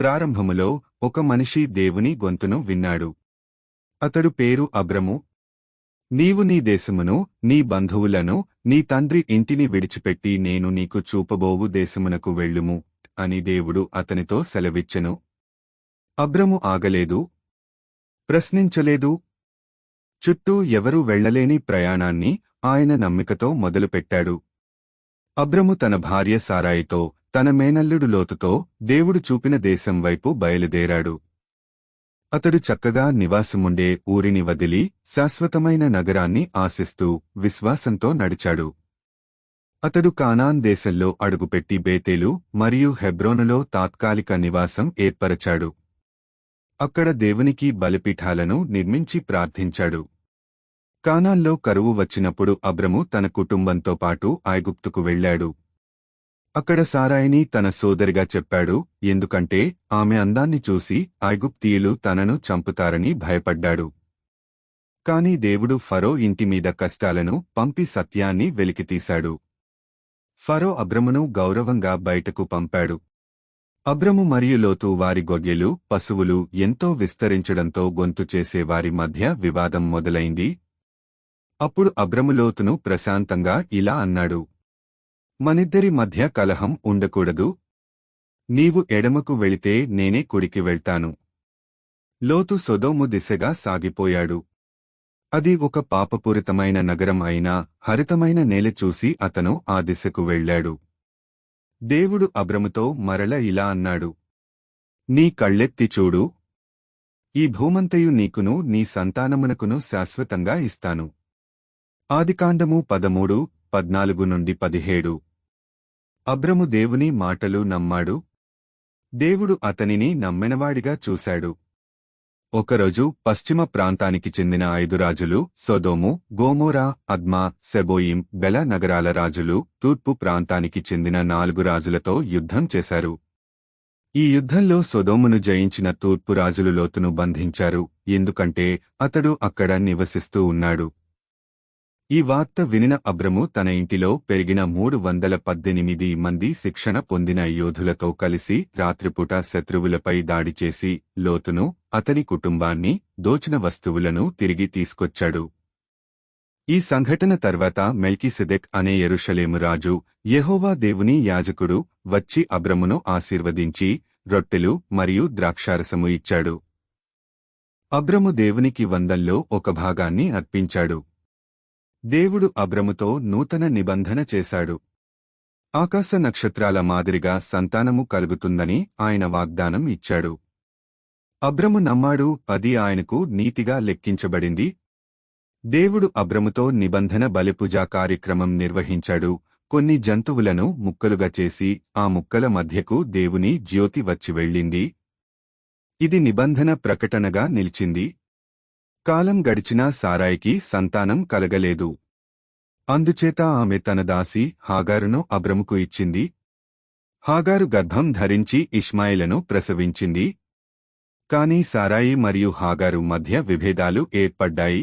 ప్రారంభములో ఒక మనిషి దేవుని గొంతును విన్నాడు. అతడు పేరు అబ్రము. నీవు నీ దేశమును నీ బంధువులను నీ తండ్రి ఇంటిని విడిచిపెట్టి నేను నీకు చూపబోవు దేశమునకు వెళ్ళుము అని దేవుడు అతనితో సెలవిచ్చెను. అబ్రము ఆగలేదు. ప్రశ్నించలేదు. చుట్టూ ఎవరూ వెళ్ళలేని ప్రయాణాన్ని ఆయన నమ్మికతో మొదలుపెట్టాడు. అబ్రము తన భార్య సారాయితో తన మేనల్లుడు లోతుతో దేవుడు చూపిన దేశం వైపు బయలుదేరాడు. అతడు చక్కగా నివాసముండే ఊరిని వదిలి శాశ్వతమైన నగరాన్ని ఆశిస్తూ విశ్వాసంతో నడిచాడు. అతడు కానాన్ దేశంలో అడుగుపెట్టి బేతేలు మరియు హెబ్రోనులో తాత్కాలిక నివాసం ఏర్పరచాడు. అక్కడ దేవునికి బలిపీఠాలను నిర్మించి ప్రార్థించాడు. కానాల్లో కరువు వచ్చినప్పుడు అబ్రము తన కుటుంబంతో పాటు ఐగుప్తుకు వెళ్ళాడు. అక్కడ సారాయిని తన సోదరిగా చెప్పాడు. ఎందుకంటే ఆమె అందాన్ని చూసి ఐగుప్తీయులు తనను చంపుతారని భయపడ్డాడు. కాని దేవుడు ఫరో ఇంటిమీద కష్టాలను పంపి సత్యాన్ని వెలికితీశాడు. ఫరో అబ్రమును గౌరవంగా బయటకు పంపాడు. అబ్రము మరియు లోతు వారి గొర్రెలు పశువులు ఎంతో విస్తరించడంతో గొంతు చేసే వారి మధ్య వివాదం మొదలైంది. అప్పుడు అబ్రము లోతును ప్రశాంతంగా ఇలా అన్నాడు. మనిద్దరి మధ్య కలహం ఉండకూడదు. నీవు ఎడమకు వెళితే నేనే కుడికి వెళ్తాను. లోతు సొదోము దిశగా సాగిపోయాడు. అది ఒక పాపపూరితమైన నగరం అయినా హరితమైన నేల చూసి అతను ఆ దిశకు వెళ్ళాడు. దేవుడు అబ్రముతో మరల ఇలా అన్నాడు. నీ కళ్ళెత్తి చూడు. ఈ భూమంతయు నీకును నీ సంతానమునకును శాశ్వతంగా ఇస్తాను. ఆదికాండము పదమూడు పద్నాలుగు నుండి పదిహేడు. అబ్రము దేవుని మాటలు నమ్మాడు? దేవుడు అతనిని నమ్మెనవాడిగా చూశాడు. ఒకరోజు పశ్చిమ ప్రాంతానికి చెందిన ఐదు రాజులు సొదోము గోమోరా అద్మా సెబోయిం బెల నగరాల రాజులు తూర్పు ప్రాంతానికి చెందిన నాలుగు రాజులతో యుద్ధం చేశారు. ఈ యుద్ధంలో సొదోమును జయించిన తూర్పు రాజులు లోతును బంధించారు ఎందుకంటే అతడు అక్కడ నివసిస్తూ ఉన్నాడు. ఈ వార్త వినిన అబ్రము తన ఇంటిలో పెరిగిన మూడు వందల పద్దెనిమిది మంది శిక్షణ పొందిన యోధులతో కలిసి రాత్రిపూట శత్రువులపై దాడి చేసి లోతును అతని కుటుంబాన్ని దోచిన వస్తువులను తిరిగి తీసుకొచ్చాడు. ఈ సంఘటన తర్వాత మెల్కిసిదెక్ అనే ఎరుషలేము రాజు యెహోవా దేవుని యాజకుడు వచ్చి అబ్రమును ఆశీర్వదించి రొట్టెలు మరియు ద్రాక్షారసము ఇచ్చాడు. అబ్రము దేవునికి వందంలో ఒక భాగాన్ని అర్పించాడు. దేవుడు అబ్రముతో నూతన నిబంధన చేశాడు. ఆకాశ నక్షత్రాల మాదిరిగా సంతానము కలుగుతుందని ఆయన వాగ్దానం ఇచ్చాడు. అబ్రము నమ్మాడు అది ఆయనకు నీతిగా లెక్కించబడింది. దేవుడు అబ్రముతో నిబంధన బలిపూజా కార్యక్రమం నిర్వహించాడు. కొన్ని జంతువులను ముక్కలుగా చేసి ఆ ముక్కల మధ్యకు దేవుని జ్యోతి వచ్చి వెళ్ళింది. ఇది నిబంధన ప్రకటనగా నిలిచింది. కాలం గడిచినా సారాయికి సంతానం కలగలేదు. అందుచేత ఆమె తన దాసి హాగారును అబ్రముకు ఇచ్చింది. హాగారు గర్భం ధరించి ఇష్మాయిలను ప్రసవించింది. కాని సారాయి మరియు హాగారు మధ్య విభేదాలు ఏర్పడ్డాయి.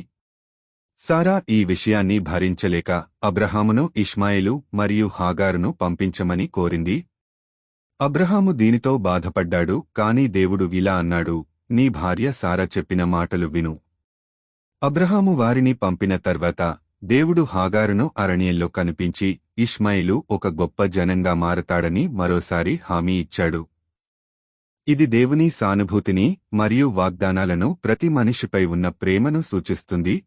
సారా ఈ విషయాన్ని భరించలేక అబ్రహామును ఇష్మాయిలు మరియు హాగారును పంపించమని కోరింది. అబ్రహాము దీనితో బాధపడ్డాడు కాని దేవుడు ఇలా అన్నాడు నీ భార్య సారా చెప్పిన మాటలు విను. అబ్రహాము వారిని పంపిన తర్వాత దేవుడు హాగారును అరణ్యంలో కనిపించి ఇష్మాయిలు ఒక గొప్ప జనంగా మారతాడని మరోసారి హామీ ఇచ్చాడు. ఇది దేవుని సానుభూతిని మరియు వాగ్దానాలను ప్రతి మనిషిపై ఉన్న ప్రేమను సూచిస్తుంది.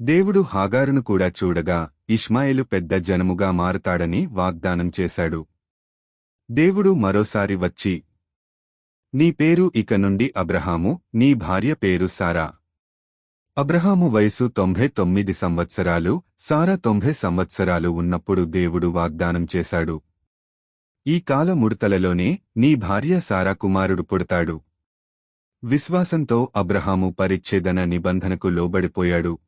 దేవుడు హాగారును కూడా చూడగా ఇష్మాయిలు పెద్ద జనముగా మారతాడని వాగ్దానం చేశాడు. దేవుడు మరోసారి వచ్చి నీ పేరు ఇక నుండి అబ్రహాము నీ భార్య పేరు సారా. అబ్రహాము వయసు తొంభై తొమ్మిది సంవత్సరాలు సారా తొంభై సంవత్సరాలు ఉన్నప్పుడు దేవుడు వాగ్దానం చేశాడు. ఈ కాల ముడతలలోనే నీ భార్య సారా కుమారుడు పుడతాడు. విశ్వాసంతో అబ్రహాము పరిచ్ఛేదన నిబంధనకు లోబడిపోయాడు.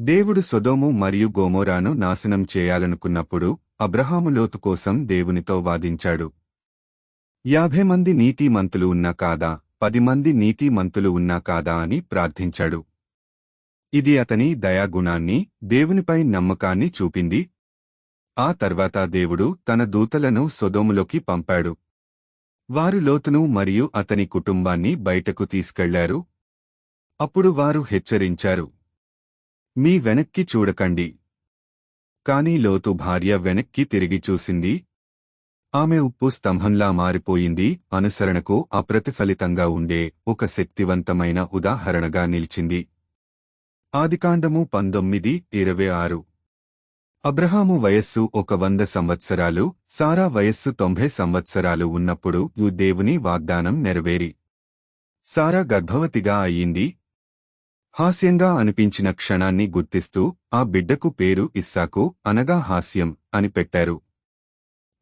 దేవుడు సొదోము మరియు గోమోరాను నాశనం చేయాలనుకున్నప్పుడు అబ్రహాము లోతు కోసం దేవునితో వాదించాడు. యాభై మంది నీతిమంతులు ఉన్నా కాదా? పది మంది నీతిమంతులు ఉన్నా కాదా అని ప్రార్థించాడు. ఇది అతని దయాగుణాన్ని దేవునిపై నమ్మకాన్ని చూపింది. ఆ తర్వాత దేవుడు తన దూతలను సొదోములోకి పంపాడు. వారు లోతును మరియు అతని కుటుంబాన్ని బయటకు తీసుకెళ్ళారు. అప్పుడు వారు హెచ్చరించారు. మీ వెనక్కి చూడకండి. కాని లోతు భార్య వెనక్కి తిరిగి చూసింది. ఆమె ఉప్పు స్తంభంలా మారిపోయింది. అనుసరణకు అప్రతిఫలితంగా ఉండే ఒక శక్తివంతమైన ఉదాహరణగా నిలిచింది. ఆదికాండము పంతొమ్మిది ఇరవై ఆరు. అబ్రహాము వయస్సు ఒక వంద సంవత్సరాలు సారా వయస్సు తొంభై సంవత్సరాలు ఉన్నప్పుడు దేవుని వాగ్దానం నెరవేరి. సారా గర్భవతిగా అయ్యింది. హాస్యంగా అనిపించిన క్షణాన్ని గుర్తిస్తూ ఆ బిడ్డకు పేరు ఇస్సాకు అనగా హాస్యం అని పెట్టారు.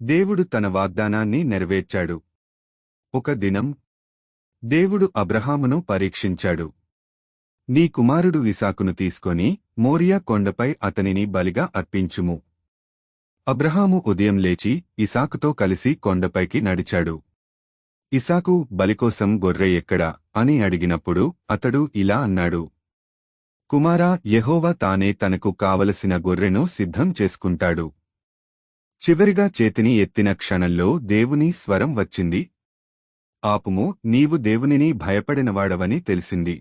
దేవుడు తన వాగ్దానాన్ని నెరవేర్చాడు. ఒక దినం దేవుడు అబ్రహామును పరీక్షించాడు. నీ కుమారుడు ఇసాకును తీసుకొని మోరియా కొండపై అతనిని బలిగా అర్పించుము. అబ్రహాము ఉదయం లేచి ఇసాకుతో కలిసి కొండపైకి నడిచాడు. ఇసాకు బలికోసం గొర్రె ఎక్కడా అని అడిగినప్పుడు అతడు ఇలా అన్నాడు. కుమారా యహోవా తానే తనకు కావలసిన గొర్రెను సిద్ధం చేసుకుంటాడు. చివరిగా చేతిని ఎత్తిన క్షణంలో దేవుని స్వరం వచ్చింది. ఆపుము నీవు దేవునిని భయపడినవాడవని తెలిసింది.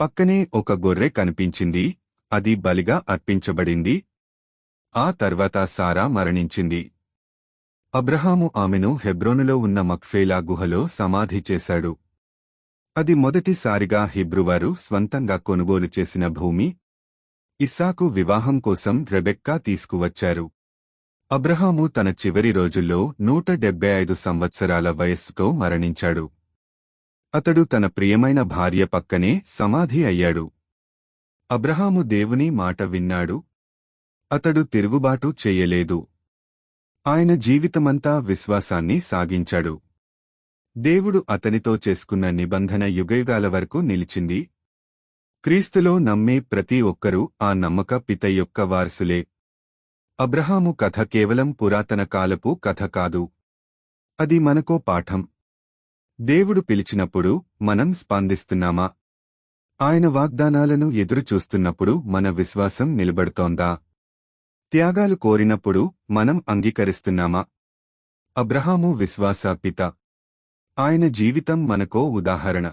పక్కనే ఒక గొర్రె కనిపించింది అది బలిగా అర్పించబడింది. ఆ తర్వాత సారా మరణించింది. అబ్రహాము ఆమెను హెబ్రోనులో ఉన్న మక్ఫేలా గుహలో సమాధి చేశాడు. అది మొదటిసారిగా హిబ్రువారు స్వంతంగా కొనుగోలు చేసిన భూమి. ఇస్సాకు వివాహం కోసం రెబెక్కా తీసుకువచ్చారు. అబ్రహాము తన చివరి రోజుల్లో నూట డెబ్బై ఐదు సంవత్సరాల వయస్సుతో మరణించాడు. అతడు తన ప్రియమైన భార్య పక్కనే సమాధి అయ్యాడు. అబ్రహాము దేవుని మాట విన్నాడు. అతడు తిరుగుబాటు చెయ్యలేదు ఆయన జీవితమంతా విశ్వాసాన్ని సాగించాడు. దేవుడు అతనితో చేసుకున్న నిబంధన యుగయుగాల వరకు నిలిచింది. క్రీస్తులో నమ్మే ప్రతి ఒక్కరూ ఆ నమ్మక పిత యొక్క వారసులే. అబ్రహాము కథ కేవలం పురాతన కాలపు కథ కాదు. అది మనకో పాఠం. దేవుడు పిలిచినప్పుడు మనం స్పందిస్తున్నామా? ఆయన వాగ్దానాలను ఎదురుచూస్తున్నప్పుడు మన విశ్వాసం నిలబడుతోందా? త్యాగాలు కోరినప్పుడు మనం అంగీకరిస్తున్నామా? అబ్రహాము విశ్వాస పిత ఆయన జీవితం మనకో ఉదాహరణ.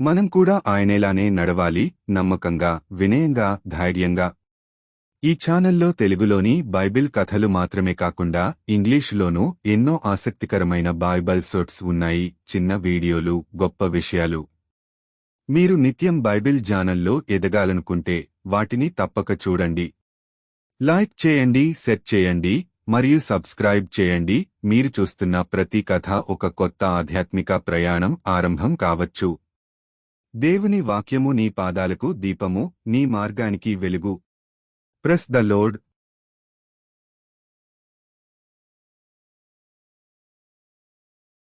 మనం కూడా ఆయనేలానే నడవాలి నమ్మకంగా వినయంగా ధైర్యంగా ఈ ఛానల్లో తెలుగులోని బైబిల్ కథలు మాత్రమే కాకుండా ఇంగ్లీషులోనూ ఎన్నో ఆసక్తికరమైన బైబిల్ సోట్స్ ఉన్నాయి చిన్న వీడియోలు గొప్ప విషయాలు. మీరు నిత్యం బైబిల్ ఛానల్లో ఎదగాలనుకుంటే వాటిని తప్పక చూడండి. లైక్ చేయండి సెట్ చేయండి మరియు సబ్స్క్రైబ్ చేయండి. మీరు చూస్తున్న ప్రతి కథ ఒక కొత్త ఆధ్యాత్మిక ప్రయాణం ఆరంభం కావచ్చు. దేవుని వాక్యము నీ పాదాలకు దీపము నీ మార్గానికి వెలుగు Press the load